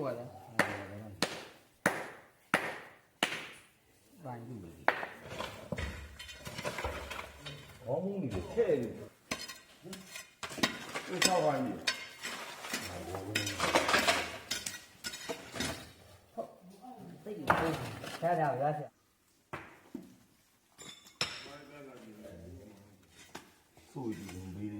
പോയതാ 어묵이 해리. 의사관이. 자자 자자. 소주 준비.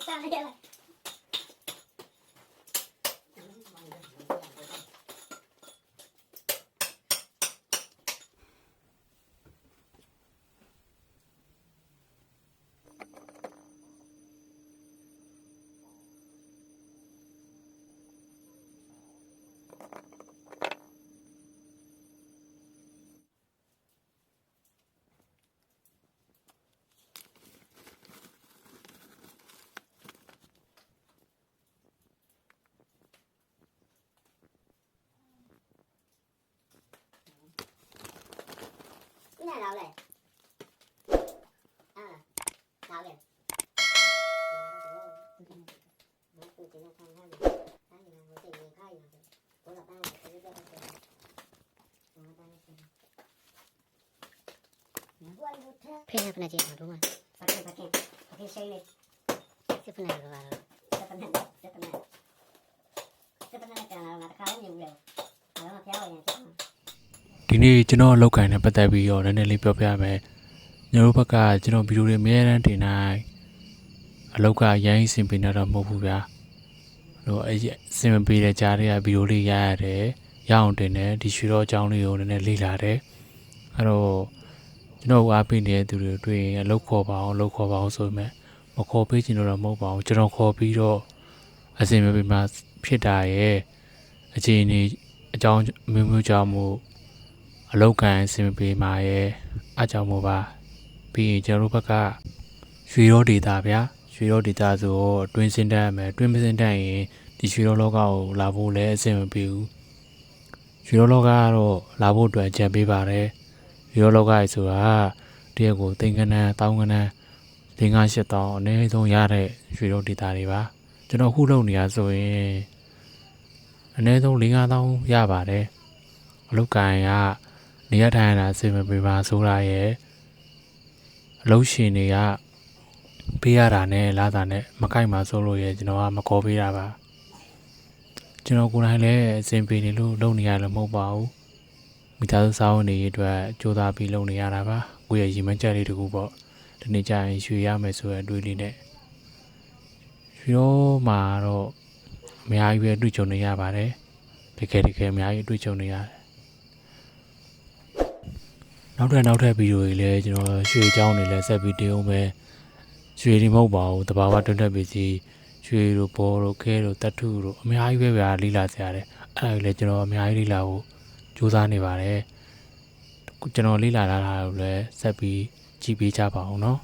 上来了。 เนี่ยเราเลยอ่าเราเลยนะกูอยู่ได้นจะรู้ไหมปกูจะได้เป็นกูไดูมั้ยพักพักพักใช่เลยจะเปนอะกันจะเป็นอะไรจปนอะไรจะเรกัเรามาข้าวอยู่เร็วเรามาเที่ยวอย่างเงี้ย ဒီနေ့ကျွန်တော်အလောက်ကန်နဲ့ပတ်သက်ပြီးတော့နည်းနည်းလေးပြောပြမယ်။ကျွန်တော်ဘက်ကကျွန်တော်ဗီဒီယိုတွေအများအားတင်နိုင်အလောက်ကရိုင်းစင်ပေးနေတော့မဟုတ်ဘူးဗျာ။ဟိုအဲ့စင်မပေးတဲ့ကြားတွေကဗီဒီယိုလေးရရတယ်။ရအောင်တင်တယ်ဒီရွှေတော့အကြောင်းလေးကိုနည်းနည်းလေ့လာတယ်။အဲ့တော့ကျွန်တော်အားပေးနေတဲ့သူတွေတွေ့ရင်အလောက်ခေါ်ပါအောင်အလောက်ခေါ်ပါအောင်ဆိုပေမဲ့မခေါ်ပေးချင်တော့မဟုတ်ပါဘူးကျွန်တော်ခေါ်ပြီးတော့အစင်မပေးမှဖြစ်တာရဲ့အခြေအနေအကြောင်းမျိုးမျိုးကြောင့်မို့ အလောက်ကန်အဆင်မပြေမှာရဲ့အားကြောင့်မို့ပါပြီးရင်ကျွန်တော်တို့ဘက်ကရွှေရောဒေတာဗျာရွှေရောဒေတာဆိုတော့တွင်းစင်းတတ်ရမယ်တွင်းမစင်းတတ်ရင်ဒီရွှေရောလောကကိုလာဖို့လည်းအဆင်မပြေဘူးရွှေရောလောကကတော့လာဖို့အတွက်ကြံပေးပါတယ်ရွှေရောလောကကြီးဆိုတာတရက်ကိုသိန်းကနန်းတောင်းကနန်း၄၅၈တောင်းအနည်းဆုံးရတဲ့ရွှေရောဒေတာတွေပါကျွန်တော်ခုလုပ်နေရဆိုရင်အနည်းဆုံး၄၅တောင်းရပါတယ်အလောက်ကန်က နေရထိုင်ရတာအဆင်မပြေပါဆိုတာရဲ့အလုံးရှင်တွေကပေးရတာနဲ့လာတာနဲ့မကိုက်ပါဆိုလို့ရဲ့ကျွန်တော်ကမခေါ်ပေးတာပါကျွန်တော်ကိုယ်တိုင်လည်းအဆင်ပြေနေလို့လုပ်နေရလို့မဟုတ်ပါဘူးမိသားစုစားဝန်တွေအတွက်ကြိုးစားပြီးလုပ်နေရတာပါကိုယ့်ရဲ့ရည်မှန်းချက်လေးတခုပေါ့ဒီနေ့ကျရင်ရွှေရမယ်ဆိုတဲ့အတွေ့အလေးနဲ့ရွှေတော့မှာတော့အများကြီးပဲတွေ့ကြုံနေရပါတယ်တကယ်တကယ်အများကြီးတွေ့ကြုံနေရတယ် နောက်ထပ်နောက်ထပ်ဗီဒီယိုတွေလည်းကျွန်တော်ရွှေเจ้าတွေလည်းဆက်ပြီးတင်အောင်ပဲရွှေတွေမဟုတ်ပါဘူးတဘာဝတွန်းတက်ပစ္စည်းရွှေတို့ဘောတို့ခဲတို့တတ်ထုတို့အများကြီးပဲဗျာလိလာစရာတယ်အဲ့ဒါတွေလည်းကျွန်တော်အများကြီးလိလာဖို့စူးစမ်းနေပါတယ်ကျွန်တော်လိလာလာတာကိုလည်းဆက်ပြီးကြည့်ပေးကြပါအောင်နော်